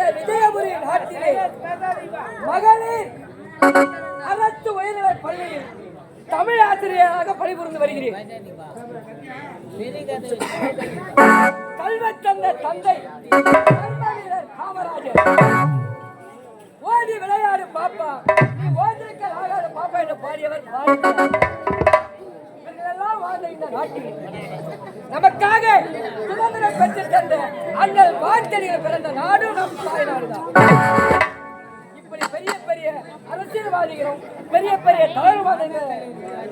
இந்த விஜயபுரி நாட்டிலே மகளிர் அரசு உயர்நிலை பள்ளியில் தமிழ் ஆசிரியராக பணிபுரிந்து வருகிறேன். கல்வத்தந்த தந்தை காமராஜர். ஓடி விளையாடு பாப்பா. நீ ஓடிருக்க பாப்பா என்று பாடியவர் பாரதியார். வாழ்ந்த இந்த நாட்டில். நமக்காக சுதந்திரம் பெற்று தந்த அண்ணல் வார்த்தடியில் பிறந்த நாடும் நம் தாய்நாடுதான். இப்படி பெரிய பெரிய அரசியல்வாதிகளும் பெரிய பெரிய தலைவர்கள்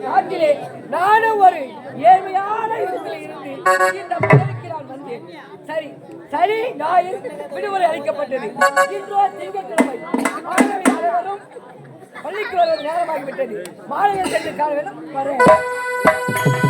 நாட்டிலே நானும் ஒரு ஏழ்மையான இடத்தில் இருந்து இந்த பதவிக்கு நான் வந்தேன். சரி சரி ஞாயிறு விடுமுறை அளிக்கப்பட்டது. இன்றோ திங்கட்கிழமை. மாணவி அனைவரும் பள்ளிக்கு வருவது நேரமாகிவிட்டது. மாணவிகள் சென்று காண வேண்டும் வரேன். Thank you.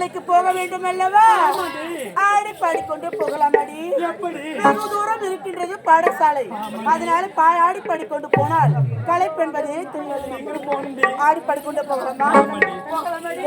பாடசாலைக்கு போக வேண்டும் அல்லவா? ஆடி பாடிக்கொண்டு போகலாமடி? வெகு தூரம் இருக்கின்றது பாடசாலை. அதனால பா- ஆடி பாடிக்கொண்டு போனால் களைப்பு என்பது தெரியாது ஆடி பாடிக்கொண்டு போகலாமா? போகலாமடி.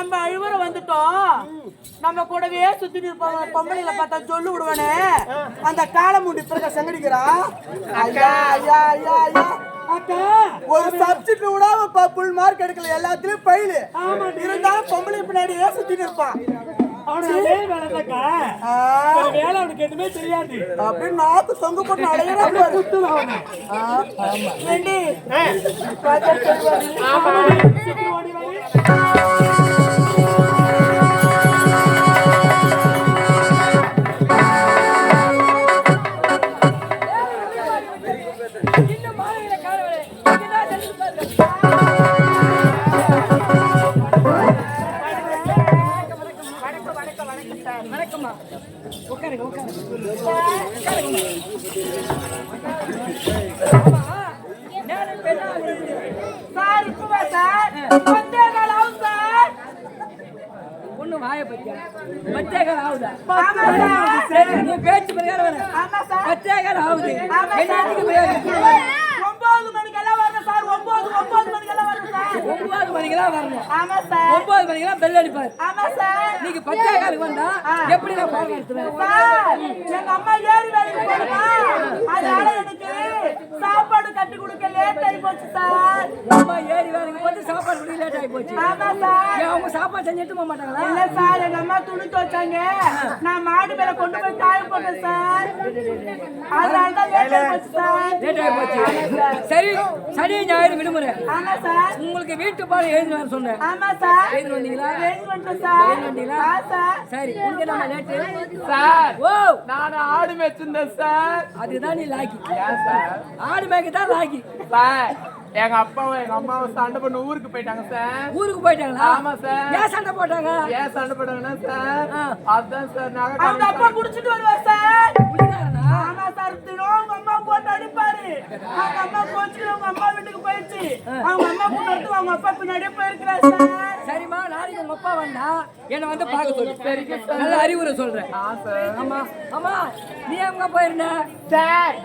நம்ம அழுவர வந்துட்டோம். நம்ம கூடவே சுத்தி இருப்பாங்க பொம்பளைல பார்த்தா சொல்லு விடுவானே. அந்த காலை மூடி பிறகு சங்கடிக்கிறான் ஐயா ஐயா ஐயா ஐயா. ஒரு சப்ஜெக்ட் விடாம புல் மார்க் எடுக்கல. எல்லாத்துலயும் பயிலு இருந்தாலும் பொம்பளை வேலை அவனுக்கு எதுவுமே தெரியாது. அப்படியே நாக்கு தொங்க போட்டு அடையிறான் இன்னும் மாலையில காணவில்லை இங்கதான் சென்று பாருங்கள். வணக்கம்மா உட்காருங்க உட்காருங்க சார் இப்பவா சார் வாய பத்தியா பச்சைகள் ஆகுதா. சார். நீ பேச்சு பிரகாரம் வர பச்சைகள் ஆகுது. ஆமா என்னத்துக்கு சார் பிரயோஜனம்? ஒன்பது மணிக்கெல்லாம் வரணும் சார். ஒன்பது ஒன்பது மணிக்கெல்லாம் வரணும் சார். ஒன்பது மணிக்கெல்லாம் வரணும். ஆமா சார். ஒன்பது மணிக்கெல்லாம் பெல் அடிப்பார். ஆமா சார். நீங்க பச்சை காலுக்கு வந்தா ஆ. எப்படி நான் பாடம் நடத்துவேன்? சார் எங்க அம்மா ஏறி வேலைக்கு போறமா அதனால எனக்கு சாப்பாடு கட்டி கொடுக்க லேட் ஆகி போச்சு சார். அம்மா ஏறி வேலைக்கு லேட் ஆகி போச்சு. ஆமா சார். ஏன் அவங்க சாப்பாடு செஞ்சுட்டு போக மாட்டாங்களா? இல்ல சார்? எங்க அம்மா துணி துவைச்சாங்க. நான் மாடு மேல கொண்டு போய் காய போட்டேன் சார். அதனால தான் லேட் ஆகி போச்சு சார். லேட் ஆகி போச்சு. சரி. சனி ஞாயிறு விடுமுறை. ஆமா சார். உங்களுக்கு வீட்டு பாடம் எழுதி வர சொன்னேன். ஆமா சார். எழுதி வந்தீங்களா? வெயிட் பண்ணிட்டேன் சார். எழுதி வந்தீங்களா? சார். சரி உங்க நம்ம லேட்டு சார் ஓ. நான் ஆடு மேய்ச்சிருந்தேன் சார். அதுதான் நீ லாக்கி. ஆடு மேய்க்க தான் லாக்கி. சார் எங்க அப்பாவும் எங்க அம்மாவும் சண்டை பண்ண ஊருக்கு போயிட்டாங்க சார் ஊருக்கு போயிட்டாங்களா ஆமா சார். ஏன் சண்டை போட்டாங்க ஏன் சண்டை போட்டாங்கன்னா சார். அதான் சார் நகை அவங்க அப்பா குடிச்சிட்டு வருவார் சார்? ஆமா சார் தினம் அவங்க அம்மா போட்டு அடிப்பாரு அவங்க அம்மா கோச்சுட்டு அவங்க அம்மா வீட்டுக்கு போயிடுச்சு. அவங்க அம்மா கூட எடுத்து அவங்க அப்பா பின்னாடியே போயிருக்கிறார் சார். சரிம்மா நாளைக்கு உங்க அப்பா வந்தா என்ன வந்து பார்க்க சொல்லு. நல்ல அறிவுரை சொல்றேன். சார். ஆமா ஆமா நீ எங்க போயிருந்த? சார்.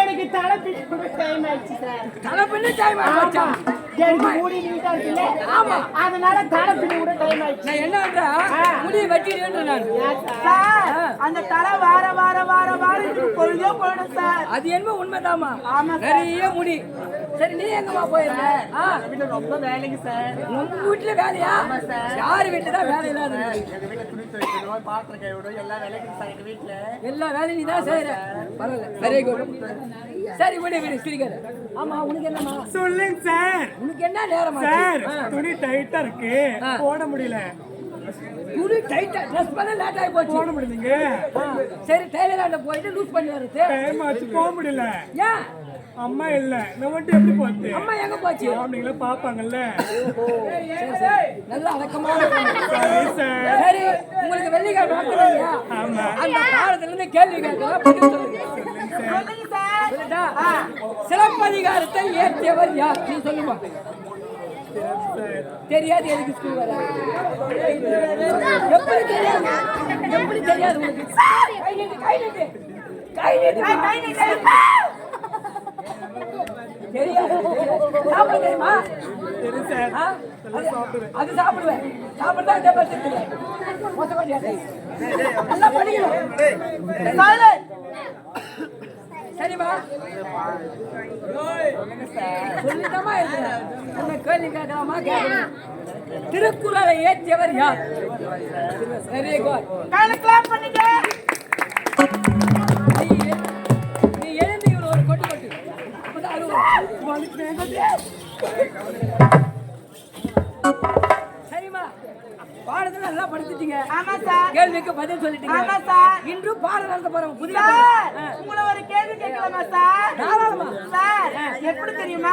எனக்கு தலை கூட டைம் ஆயிடுச்சு சார். தலை பின்னு டைம் ஆச்சா எனக்கு மூடி நீட்டா இருக்குல்ல? ஆமா. அதனால தலை பிடி கூட டைம் ஆயிடுச்சு. நான் என்ன பண்றேன் முடிய வெட்டிடுவேன் நான் சார் அந்த தலை வார வார வார வார பொழுதே சார். அது என்னமோ உண்மைதாம்மா. ஆமா. நிறைய முடி. சரி நீ எங்கம்மா போயிருந்த? வீட்டுல ரொம்ப வேலைங்க சார். உங்க வீட்டுல வேலையா? யாரு வீட்டுல தான் வேலை இல்லாத எங்க வீட்டுல துணி துவைக்கணும் பாத்திரம் கழுவிடும் எல்லா வேலைக்கும் சார் எங்க வீட்டுல எல்லா வேலையும் நீ தான் செய்யற பரவாயில்ல. சரி குட் சரி விடு விடு சிரிக்காத. ஆமா உனக்கு என்னம்மா? சொல்லுங்க சார். உனக்கு என்ன நேரம் சார் துணி டைட்டா இருக்கு. போட முடியல. துணி டைட்டா ட்ரெஸ் பண்ண லேட் ஆகி போச்சு. போட முடியலங்க. சரி டெய்லராண்ட போயிட்டு லூஸ் பண்ணி வருது டைம் ஆச்சு போக முடியல. ஏன்? அம்மா இல்ல. நம்ம மட்டும் எப்படி போச்சு அம்மா எங்க போச்சு? அப்படிங்களா பாப்பாங்கல்ல. நல்லா அடக்கமான. சரி உங்களுக்கு வெள்ளிக்கிழமை இல்லையா? ஆமா. அந்த பாடத்துல இருந்து கேள்வி கேட்கலாம்? சிலப்பதிகாரத்தை ஏற்றியவர் யார்? நீ சொல்லுமா? தெரியாது எதுக்கு ஸ்கூல் வர? எப்படி தெரியாது? எப்படி தெரியாது உனக்கு கை நீட்டு கை நீட்டு. கை நீட்டு. கை நீட்டு. தெரியாது. சாப்பிட தெரியுமா? சரி. சார்? அது- சாப்பிடுவேன். சாப்பிட்டா மொத்த நல்லா படிக்கணும். சொல்லிட்டமா கேள்வி கேட்கலாமா? திருக்குறளை ஏற்றியவர் யார்? வெரி குட் கையில சரிம்மா பாடத்துல நல்லா படிச்சிட்டீங்க ஆமா சார். கேள்விக்கு பதில் சொல்லிட்டீங்க ஆமா சார். இன்று பாடம் நடத்த போறோம் புதிய. உங்களை ஒரு கேள்வி கேட்கலாமா சார்? தாராளமா. எப்படி தெரியுமா?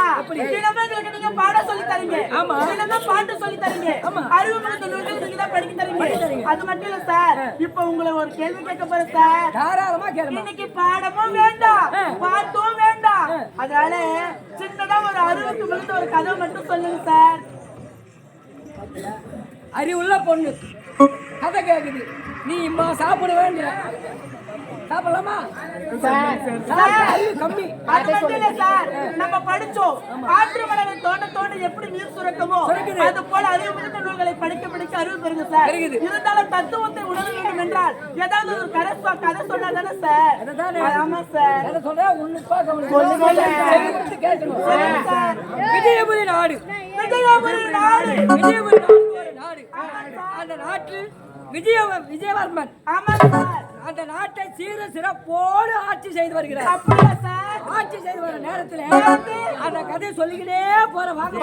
தினமும் எங்களுக்கு நீங்க பாடம் சொல்லித் தரீங்க. ஆமா. தினமும் பாட்டு சொல்லித் தரீங்க. ஆமா. அறிவுமிகு நூல்கள் நீங்க தான் படிக்க தரீங்க. அது மட்டும் இல்ல சார், இப்ப உங்களை ஒரு கேள்வி கேட்க போறேன் சார். தாராளமா கேளுமா இன்னைக்கு பாடமும் வேண்டாம். பாட்டும் வேண்டாம். அதனால சின்னதா ஒரு அறுபத்து விழுந்து ஒரு கதை மட்டும் சொல்லுங்க சார் அறிவுள்ள பொண்ணு கதை கேக்குது நீ இம்மா சாப்பிட வேண்டிய சாப்பிடலாமா? கம்மி. அது மட்டும் இல்ல சார். நம்ம படிச்சோம். ஆற்று மணலை தோண்ட தோண்ட சுரக்கமோ சுரக்குது. அது போல அறிவு மிகுந்த நூல்களை படிக்க படிக்க அறிவு பெருங்க சார். இருந்தாலும் தத்துவத்தை உணர வேண்டும் என்றால் ஏதாவது ஒரு கதை கதை சொன்னா தானே சார். ஆமா சார். விஜயபுரி நாடு. விஜயபுரி நாடு. விஜயபுரி நாடு. அந்த நாட்டில் விஜய விஜயவர்மன். ஆமா சார். அந்த நாட்டை சீர சிறப்போடு ஆட்சி செய்து வருகிறார். ஆட்சி செய்து வர நேரத்தில் அந்த கதையை சொல்லிக்கிட்டே போற வாங்க.